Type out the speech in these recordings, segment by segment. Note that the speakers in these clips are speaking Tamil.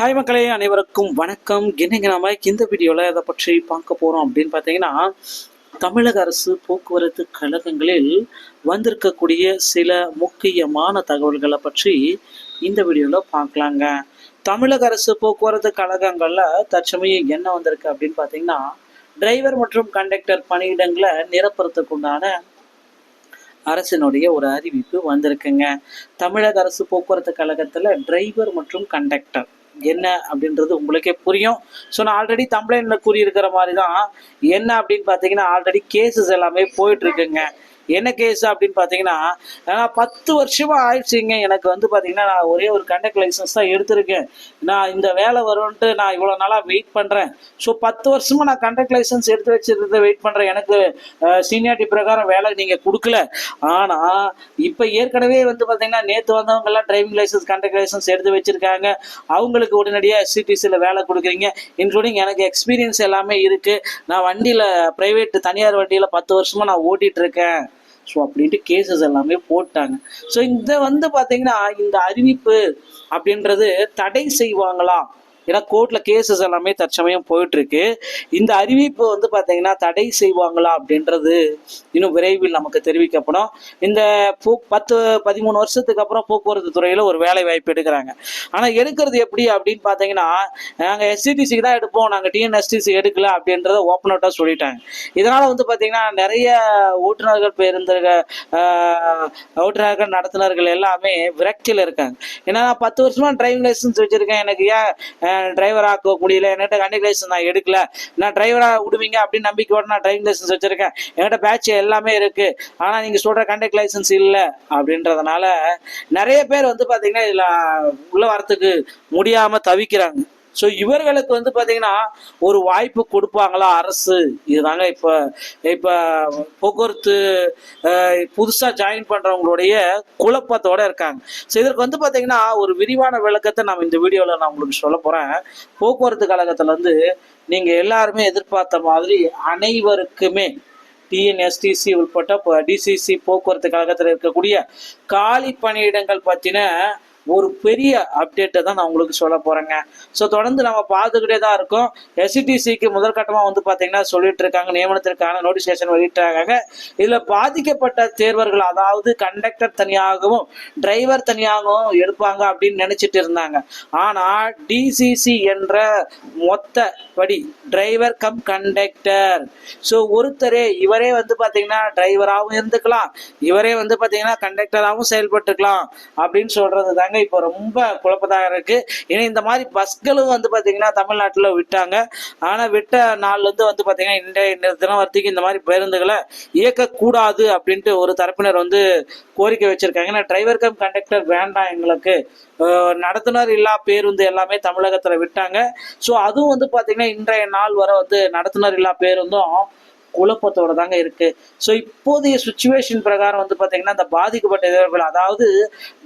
ஹாய் மக்களே அனைவருக்கும் வணக்கம். இன்னைக்கு நாம இந்த வீடியோவில் இதை பற்றி பார்க்க போகிறோம் அப்படின்னு பார்த்தீங்கன்னா தமிழக அரசு போக்குவரத்து கழகங்களில் வந்திருக்கக்கூடிய சில முக்கியமான தகவல்களை பற்றி இந்த வீடியோவில் பார்க்கலாங்க. தமிழக அரசு போக்குவரத்து கழகங்களில் தற்சமயம் என்ன வந்திருக்கு அப்படின்னு பார்த்தீங்கன்னா டிரைவர் மற்றும் கண்டக்டர் பணியிடங்களை நிரப்புறதுக்குண்டான அரசினுடைய ஒரு அறிவிப்பு வந்திருக்குங்க. தமிழக அரசு போக்குவரத்து கழகத்தில் டிரைவர் மற்றும் கண்டக்டர் என்ன அப்படின்றது உங்களுக்கே புரியும். ஸோ நான் ஆல்ரெடி கம்ப்ளைண்ட்ல கூறியிருக்கிற மாதிரி தான் என்ன அப்படின்னு பார்த்தீங்கன்னா ஆல்ரெடி கேசஸ் எல்லாமே போயிட்டு இருக்குங்க. என்ன கேஸ் அப்படின்னு பார்த்தீங்கன்னா நான் பத்து வருஷமா ஆயிடுச்சுங்க. எனக்கு வந்து பார்த்தீங்கன்னா நான் ஒரே ஒரு கண்டக்ட் லைசன்ஸ் தான் எடுத்திருக்கேன். நான் இந்த வேலை வரும்ன்ட்டு நான் இவ்வளோ நாளாக வெயிட் பண்ணுறேன் ஸோ பத்து வருஷமா நான் கண்டக்ட் லைசன்ஸ் எடுத்து வச்சிருந்த வெயிட் பண்ணுறேன் எனக்கு சீனியாரிட்டி பிரகாரம் வேலை நீங்கள் கொடுக்கல. ஆனால் இப்போ ஏற்கனவே வந்து பார்த்தீங்கன்னா நேற்று வந்தவங்கெல்லாம் டிரைவிங் லைசன்ஸ் கண்டக்ட் லைசன்ஸ் எடுத்து வச்சிருக்காங்க. அவங்களுக்கு உடனடியாக எஸ்சிடிசியில் வேலை கொடுக்குறீங்க. இன்க்ளூடிங் எனக்கு எக்ஸ்பீரியன்ஸ் எல்லாமே இருக்குது நான் வண்டியில் ப்ரைவேட் தனியார் வண்டியில் பத்து வருஷமாக நான் ஓட்டிகிட்டு இருக்கேன். ஸோ அப்படின்ட்டு கேசஸ் எல்லாமே போட்டாங்க. ஸோ இந்த வந்து பார்த்தீங்கன்னா இந்த அறிவிப்பு அப்படின்றது தடை செய்வாங்களா ஏன்னா கோர்ட்டில் கேசஸ் எல்லாமே தற்சமயம் போயிட்டுருக்கு. இந்த அறிவிப்பு வந்து பார்த்தீங்கன்னா தடை செய்வாங்களா அப்படின்றது இன்னும் விரைவில் நமக்கு தெரிவிக்கப்படும். இந்த போ பத்து பதிமூணு வருஷத்துக்கு அப்புறம் போக்குவரத்து துறையில் ஒரு வேலை வாய்ப்பு எடுக்கிறாங்க. ஆனால் எடுக்கிறது எப்படி அப்படின்னு பார்த்தீங்கன்னா நாங்கள் எஸ்டிடிசிக்கு தான் எடுப்போம் நாங்கள் டிஎன்எஸ்டிசி எடுக்கல அப்படின்றத ஓப்பன் அவுட்டாக சொல்லிட்டாங்க. இதனால் வந்து பார்த்தீங்கன்னா நிறைய ஓட்டுநர்கள் பேருந்தர்கள் ஓட்டுநர்கள் நடத்துனர்கள் எல்லாமே விரக்தியில் இருக்காங்க. ஏன்னா நான் பத்து வருஷமாக டிரைவிங் லைசன்ஸ் வச்சுருக்கேன். எனக்கு ஏன் டிரைவர் ஆக்க முடியல. என்கிட்ட கண்டிக் லைசன்ஸ் நான் எடுக்கல. நான் டிரைவராக விடுவீங்க அப்படின்னு நம்பிக்கையோட நான் டிரைவிங் லைசன்ஸ் வச்சிருக்கேன். என்கிட்ட பேட்ச் எல்லாமே இருக்கு. ஆனால் நீங்கள் சொல்கிற கண்டக்ட் லைசன்ஸ் இல்லை அப்படின்றதுனால நிறைய பேர் வந்து பார்த்தீங்கன்னா இதில் உள்ள வரத்துக்கு முடியாமல் தவிக்கிறாங்க. ஸோ இவர்களுக்கு வந்து பார்த்தீங்கன்னா ஒரு வாய்ப்பு கொடுப்பாங்களா அரசு? இதுதாங்க இப்போ இப்போ போக்குவரத்து புதுசாக ஜாயின் பண்ணுறவங்களுடைய குழப்பத்தோடு இருக்காங்க. ஸோ இதற்கு வந்து பார்த்தீங்கன்னா ஒரு விரிவான விளக்கத்தை நான் இந்த வீடியோவில் நான் உங்களுக்கு சொல்ல போகிறேன் போக்குவரத்து கழகத்தில் வந்து நீங்கள் எல்லாருமே எதிர்பார்த்த மாதிரி அனைவருக்குமே டிஎன்எஸ்டிசி உட்பட்ட டிசிசி போக்குவரத்து கழகத்தில் இருக்கக்கூடிய காலி பணியிடங்கள் பற்றின ஒரு பெரிய அப்டேட்டை தான் நான் உங்களுக்கு சொல்ல போறேங்க. ஸோ தொடர்ந்து நம்ம பார்த்துக்கிட்டே தான் இருக்கோம். எஸ்சிடிசிக்கு முதற்கட்டமாக வந்து பார்த்தீங்கன்னா சொல்லிட்டு இருக்காங்க. நியமனத்திற்கான நோட்டிஃபிகேஷன் வெளியிட்டாங்க இதில் பாதிக்கப்பட்ட தேர்வர்கள் அதாவது கண்டக்டர் தனியாகவும் டிரைவர் தனியாகவும் எடுப்பாங்க அப்படின்னு நினச்சிட்டு இருந்தாங்க. ஆனால் டிசிசி என்ற மொத்த படி டிரைவர் கம் கண்டக்டர் ஸோ ஒருத்தரே இவரே வந்து பார்த்தீங்கன்னா டிரைவராகவும் இருந்துக்கலாம். இவரே வந்து பார்த்தீங்கன்னா கண்டக்டராகவும் செயல்பட்டுக்கலாம் அப்படின்னு சொல்றது தாங்க இப்போ ரொம்ப குழப்பதாக இருக்கு. ஏன்னா இந்த மாதிரி பஸ்களும் வந்து பார்த்தீங்கன்னா தமிழ்நாட்டில் விட்டாங்க. ஆனால் விட்ட நாள்லேருந்து வந்து பார்த்தீங்கன்னா இன்றைய தினம் வரைக்கும் இந்த மாதிரி பேருந்துகளை இயக்கக்கூடாது அப்படின்ட்டு ஒரு தரப்பினர் வந்து கோரிக்கை வச்சிருக்காங்க. ஏன்னா டிரைவர் கம் கண்டக்டர் வேண்டாம் எங்களுக்கு. நடத்துனர் இல்லா பேருந்து எல்லாமே தமிழகத்தில் விட்டாங்க. ஸோ அதுவும் வந்து பார்த்தீங்கன்னா இன்றைய நாள் வரை வந்து நடத்துனர் இல்லா பேருந்தும் குழப்பத்தோடு தாங்க இருக்குது ஸோ இப்போதைய சுச்சுவேஷன் பிரகாரம் வந்து பார்த்தீங்கன்னா அந்த பாதிக்கப்பட்ட இளைஞர்கள் அதாவது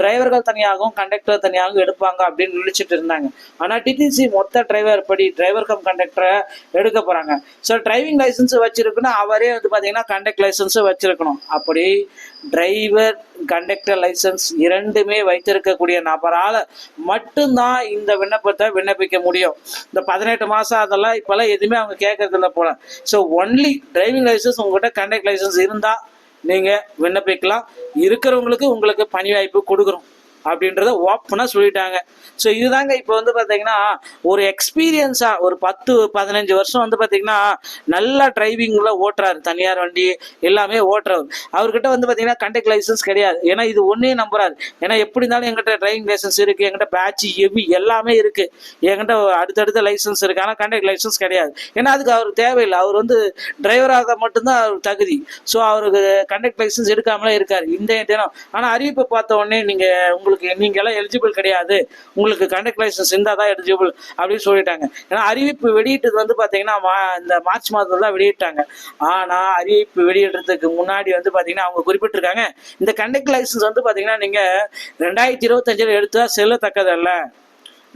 டிரைவர்கள் தனியாகவும் கண்டக்டர் தனியாகவும் எடுப்பாங்க அப்படின்னு நினைச்சிட்டு இருந்தாங்க. ஆனால் டிடிசி மொத்த டிரைவர் படி டிரைவர் கம் கண்டக்டரை எடுக்க போகிறாங்க ஸோ டிரைவிங் லைசன்ஸ் வச்சுருக்குன்னா அவரே வந்து பார்த்தீங்கன்னா கண்டக்ட் லைசன்ஸும் வச்சுருக்கணும். அப்படி டிரைவர் கண்டக்டர் லைசன்ஸ் இரண்டுமே வைத்திருக்கக்கூடிய நபரால் மட்டும்தான் இந்த விண்ணப்பத்தை விண்ணப்பிக்க முடியும். இந்த பதினெட்டு மாதம் அதெல்லாம் இப்போல்லாம் எதுவுமே அவங்க கேட்கறது இல்லை போல. ஸோ ஒன்லி டிரைவிங் லைசன்ஸ் உங்கள்கிட்ட கண்டக்ட் லைசன்ஸ் இருந்தால் நீங்கள் விண்ணப்பிக்கலாம். இருக்கிறவங்களுக்கு உங்களுக்கு பணி வாய்ப்பு கொடுக்குறோம். அப்படின்றத ஓப்பனாக சொல்லிட்டாங்க. ஸோ இதுதாங்க இப்போ வந்து பார்த்தீங்கன்னா ஒரு எக்ஸ்பீரியன்ஸாக ஒரு பத்து பதினஞ்சு வருஷம் வந்து பார்த்தீங்கன்னா நல்லா டிரைவிங்கில் ஓட்டுறாரு. தனியார் வண்டி எல்லாமே ஓட்டுறவர். அவர்கிட்ட வந்து பார்த்தீங்கன்னா கண்டக்ட் லைசன்ஸ் கிடையாது. ஏன்னா இது ஒன்றே நம்புறாரு. ஏன்னா எப்படி இருந்தாலும் எங்கிட்ட டிரைவிங் லைசன்ஸ் இருக்குது எங்கிட்ட பேட்ச் எவி எல்லாமே இருக்குது என்கிட்ட அடுத்தடுத்த லைசன்ஸ் இருக்குது ஆனால் கண்டக்ட் லைசன்ஸ் கிடையாது. ஏன்னா அதுக்கு அவருக்கு தேவையில்லை. அவர் வந்து டிரைவராக மட்டும்தான் அவர் தகுதி. ஸோ அவருக்கு கண்டக்ட் லைசன்ஸ் எடுக்காமலே இருக்கார். இந்த தினம். ஆனால் அறிவிப்பை பார்த்த உடனே நீங்கள் உங்களுக்கு நீங்க நீங்களாம் எலிஜிபிள் கிடையாது. உங்களுக்கு கண்டக்ட் லைசன்ஸ் இருந்தால் தான் எலிஜிபிள் அப்படின்னு சொல்லிட்டாங்க. ஏன்னா அறிவிப்பு வெளியிட்டது வந்து பார்த்தீங்கன்னா மா- இந்த மார்ச் மாதத்துல தான் வெளியிட்டாங்க. ஆனால் அறிவிப்பு வெளியிடுறதுக்கு முன்னாடி வந்து பார்த்தீங்கன்னா அவங்க குறிப்பிட்டிருக்காங்க இந்த கண்டக்ட் லைசன்ஸ் வந்து பார்த்தீங்கன்னா நீங்கள் ரெண்டாயிரத்தி இருபத்தஞ்சில் எடுத்தா செல்லத்தக்கதல்ல.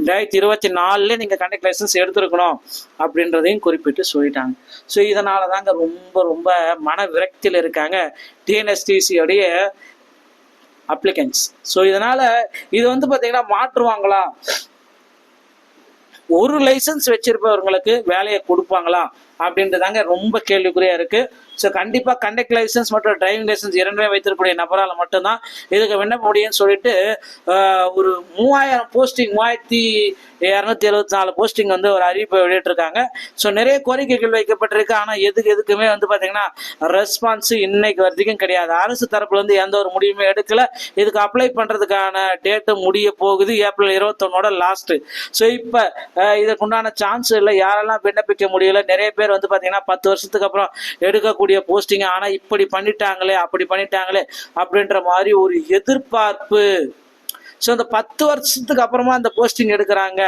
ரெண்டாயிரத்தி இருபத்தி நாலுல நீங்க கண்டக்ட் லைசன்ஸ் எடுத்திருக்கணும் அப்படின்றதையும் குறிப்பிட்டு சொல்லிட்டாங்க. ஸோ இதனால தாங்க ரொம்ப ரொம்ப மன விரக்தியில் இருக்காங்க. டிஎன்எஸ்டிசியோடைய அப்ளிகன்ஸ் ஸோ இதனால இது வந்து பார்த்தீங்கன்னா மாற்றுவாங்களா? ஒரு லைசன்ஸ் வச்சிருப்பவர்களுக்கு வேலையை கொடுப்பாங்களா? அப்படின்றதாங்க ரொம்ப கேள்விக்குறியா இருக்கு. ஸோ கண்டிப்பாக கண்டக்ட் லைசன்ஸ் மற்றும் டிரைவிங் லைசன்ஸ் இரண்டுமே வைத்திருக்கக்கூடிய நபரால் மட்டும்தான் இதுக்கு விண்ணப்ப முடியும்னு சொல்லிட்டு ஒரு மூவாயிரம் போஸ்டிங் மூவாயிரத்தி இரநூத்தி எழுபத்தி நாலு போஸ்டிங் வந்து ஒரு அறிவிப்பை வெளியிட்டிருக்காங்க. ஸோ நிறைய கோரிக்கைகள் வைக்கப்பட்டிருக்கு. ஆனால் எதுக்கு எதுக்குமே வந்து பார்த்தீங்கன்னா ரெஸ்பான்ஸ் இன்னைக்கு வரைக்கும் கிடையாது. அரசு தரப்புலேருந்து எந்த ஒரு முடிவுமே எடுக்கல. இதுக்கு அப்ளை பண்ணுறதுக்கான டேட்டு முடிய போகுது. ஏப்ரல் இருபத்தொன்னோட லாஸ்ட்டு ஸோ இப்போ இதுக்கு உண்டான சான்ஸ் இல்லை. யாரெல்லாம் விண்ணப்பிக்க முடியல? நிறைய பேர் வந்து பார்த்தீங்கன்னா பத்து வருஷத்துக்கு அப்புறம் எடுக்கக்கூடிய போஸ்டிங் ஆனால் இப்படி பண்ணிட்டாங்களே அப்படி பண்ணிட்டாங்களே அப்படின்ற மாதிரி ஒரு எதிர்பார்ப்பு. ஸோ இந்த பத்து வருஷத்துக்கு அப்புறமா அந்த போஸ்டிங் எடுக்கிறாங்க.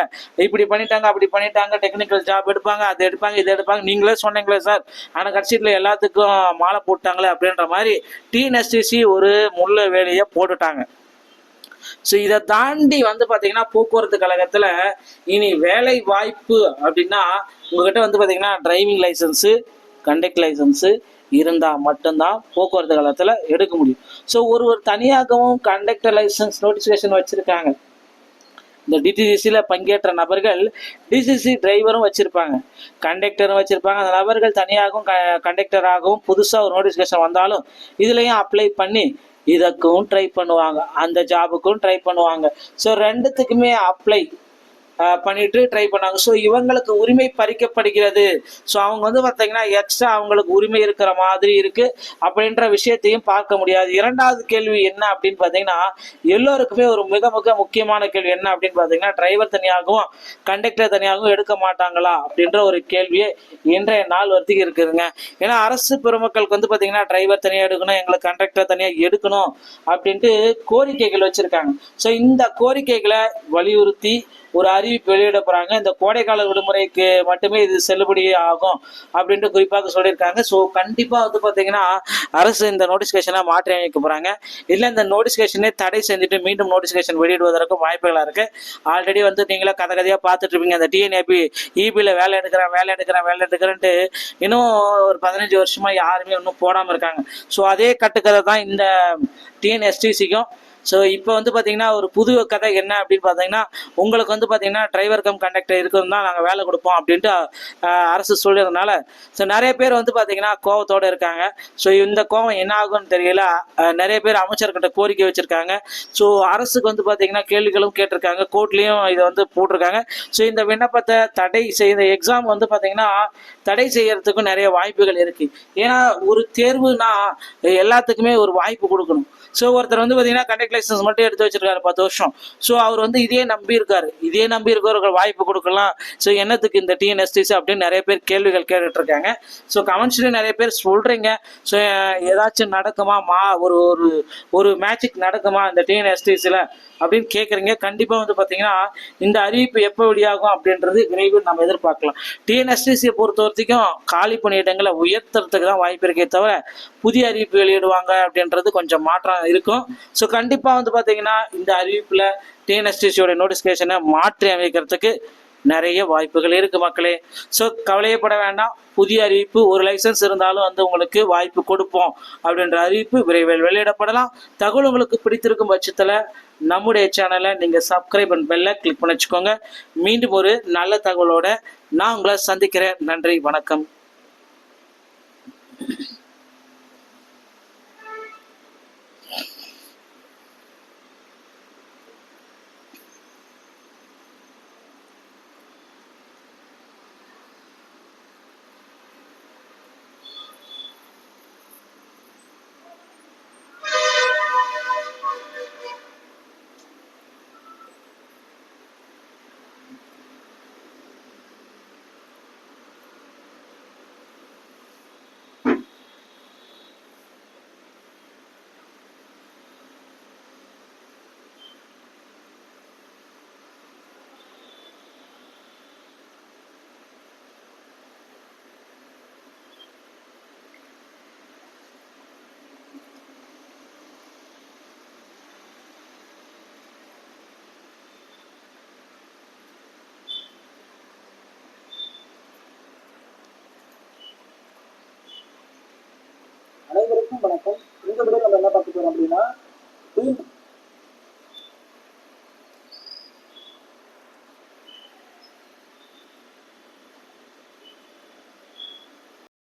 இப்படி பண்ணிட்டாங்க அப்படி பண்ணிட்டாங்க டெக்னிக்கல் ஜாப் எடுப்பாங்க அது எடுப்பாங்க இது எடுப்பாங்க. நீங்களே சொன்னீங்களே சார் ஆனால் கட்சியில் எல்லாத்துக்கும் மாலை போட்டாங்களே அப்படின்ற மாதிரி டிஎன்எஸ்டிசி ஒரு முள்ள வேலையை போட்டுட்டாங்க. ஸோ இதை தாண்டி வந்து பார்த்தீங்கன்னா போக்குவரத்து கழகத்தில் இனி வேலை வாய்ப்பு அப்படின்னா உங்ககிட்ட வந்து பார்த்தீங்கன்னா டிரைவிங் லைசன்ஸு கண்டக்ட் லைசன்ஸு இருந்தால் மட்டும்தான் போக்குவரத்து கழகத்தில் எடுக்க முடியும். ஸோ ஒரு ஒரு தனியாகவும் கண்டக்டர் லைசன்ஸ் நோட்டிஃபிகேஷன் வச்சுருக்காங்க. இந்த டிடிசிசியில் பங்கேற்ற நபர்கள் டிசிசி டிரைவரும் வச்சுருப்பாங்க. கண்டக்டரும் வச்சுருப்பாங்க. அந்த நபர்கள் தனியாகவும் க கண்டக்டராகவும் புதுசாக ஒரு நோட்டிஃபிகேஷன் வந்தாலும் இதுலேயும் அப்ளை பண்ணி இதற்கும் ட்ரை பண்ணுவாங்க. அந்த ஜாபுக்கும் ட்ரை பண்ணுவாங்க. ஸோ ரெண்டுத்துக்குமே அப்ளை பண்ணிட்டு ட்ரை பண்ணாங்க. ஸோ இவங்களுக்கு உரிமை பறிக்கப்படுகிறது. ஸோ அவங்க வந்து பார்த்தீங்கன்னா எக்ஸ்ட்ரா அவங்களுக்கு உரிமை இருக்கிற மாதிரி இருக்கு. அப்படின்ற விஷயத்தையும் பார்க்க முடியாது. இரண்டாவது கேள்வி என்ன அப்படின்னு பார்த்தீங்கன்னா எல்லோருக்குமே ஒரு மிக மிக முக்கியமான கேள்வி என்ன அப்படின்னு பார்த்தீங்கன்னா டிரைவர் தனியாகவும் கண்டக்டர் தனியாகவும் எடுக்க மாட்டாங்களா அப்படின்ற ஒரு கேள்வியே இன்றைய நாள் வரைக்கும் இருக்குதுங்க. ஏன்னா அரசு பெருமக்களுக்கு வந்து பார்த்தீங்கன்னா டிரைவர் தனியாக எடுக்கணும் எங்களுக்கு கண்டக்டர் தனியாக எடுக்கணும் அப்படின்ட்டு கோரிக்கைகள் வச்சிருக்காங்க. ஸோ இந்த கோரிக்கைகளை வலியுறுத்தி ஒரு அறிவிப்பு வெளியிட போறாங்க. இந்த கோடைக்கால விடுமுறைக்கு மட்டுமே இது செல்லுபடி ஆகும் அப்படின்ட்டு குறிப்பாக சொல்லியிருக்காங்க. ஸோ கண்டிப்பா வந்து பாத்தீங்கன்னா அரசு இந்த நோட்டிபிகேஷனை மாற்றி அமைக்க போறாங்க. இல்லை இந்த நோட்டிஃபிகேஷனே தடை செஞ்சுட்டு மீண்டும் நோட்டிஃபிகேஷன் வெளியிடுவதற்கும் வாய்ப்புகளாக இருக்கு. ஆல்ரெடி வந்து நீங்களே கதை கதையா பார்த்துட்டு இருப்பீங்க அந்த டிஎன்ஏபி இபியில் வேலை எடுக்கிறேன் வேலை எடுக்கிறேன் வேலை எடுக்கிறேன்ட்டு இன்னும் ஒரு பதினஞ்சு வருஷமா யாருமே இன்னும் போடாம இருக்காங்க. ஸோ அதே கட்டுக்கதை தான் இந்த டிஎன்எஸ்டிசிக்கும் ஸோ இப்போ வந்து பார்த்தீங்கன்னா ஒரு புது கதை என்ன அப்படின்னு பார்த்தீங்கன்னா உங்களுக்கு வந்து பார்த்தீங்கன்னா டிரைவர் கம் கண்டக்டர் இருக்கிறது தான் நாங்கள் வேலை கொடுப்போம் அப்படின்ட்டு அரசு சொல்லியிருந்தனால ஸோ நிறைய பேர் வந்து பார்த்தீங்கன்னா கோவத்தோடு இருக்காங்க. ஸோ இந்த கோவம் என்ன ஆகும்னு தெரியல. நிறைய பேர் அமைச்சர்கிட்ட கோரிக்கை வச்சுருக்காங்க. ஸோ அரசுக்கு வந்து பார்த்தீங்கன்னா கேள்விகளும் கேட்டிருக்காங்க. கோர்ட்லேயும் இதை வந்து போட்டிருக்காங்க. ஸோ இந்த விண்ணப்பத்தை தடை செய்த எக்ஸாம் வந்து பார்த்தீங்கன்னா தடை செய்யறதுக்கும் நிறைய வாய்ப்புகள் இருக்குது ஏன்னா ஒரு தேர்வுனா எல்லாத்துக்குமே ஒரு வாய்ப்பு கொடுக்கணும். ஸோ ஒருத்தர் வந்து பார்த்தீங்கன்னா கண்டக்ட் லைசன்ஸ் மட்டும் எடுத்து வச்சிருக்காரு பத்து வருஷம். ஸோ அவர் வந்து இதே நம்பி இருக்காரு இதே நம்பி இருக்கவர்கள் வாய்ப்பு கொடுக்கலாம். ஸோ என்னத்துக்கு இந்த டிஎன்எஸ்டிசி அப்படின்னு நிறைய பேர் கேள்விகள் கேட்டுட்டு இருக்காங்க ஸோ கமெண்ட்ஸ்லேயும் நிறைய பேர் சொல்கிறீங்க ஸோ ஏதாச்சும் நடக்குமா? மா ஒரு ஒரு ஒரு மேட்சிக் நடக்குமா இந்த டிஎன்எஸ்டிசியில் அப்படின்னு கேட்குறீங்க கண்டிப்பாக வந்து பார்த்தீங்கன்னா இந்த அறிவிப்பு எப்போ வெளியாகும் அப்படின்றது விரைவில் நம்ம எதிர்பார்க்கலாம். டிஎன்எஸ்டிசியை பொறுத்த வரைக்கும் காலி பணியிடங்களை உயர்த்துறதுக்கு தான் வாய்ப்பு இருக்கே தவிர புதிய அறிவிப்பு வெளியிடுவாங்க அப்படின்றது கொஞ்சம் மாற்றம் இருக்கும். ஸோ கண்டிப்பாக வந்து பார்த்தீங்கன்னா இந்த அறிவிப்பில் டிஎன்எஸ்டிசியோட நோட்டிஃபிகேஷனை மாற்றி அமைக்கிறதுக்கு நிறைய வாய்ப்புகள் இருக்குது மக்களே. ஸோ கவலையப்பட வேண்டாம். புதிய அறிவிப்பு ஒரு லைசன்ஸ் இருந்தாலும் வந்து உங்களுக்கு வாய்ப்பு கொடுப்போம் அப்படின்ற அறிவிப்பு விரைவில் வெளியிடப்படலாம். தகவல் உங்களுக்கு பிடித்திருக்கும் பட்சத்தில் நம்முடைய சேனலை நீங்கள் சப்ஸ்கிரைப் அண்ட் பெல்லை கிளிக் பண்ணி வச்சுக்கோங்க. மீண்டும் ஒரு நல்ல தகவலோட நான் உங்களை சந்திக்கிறேன். நன்றி வணக்கம். அனைவருக்கும் வணக்கம். இந்த விட நம்ம என்ன பார்க்க போறோம் அப்படின்னா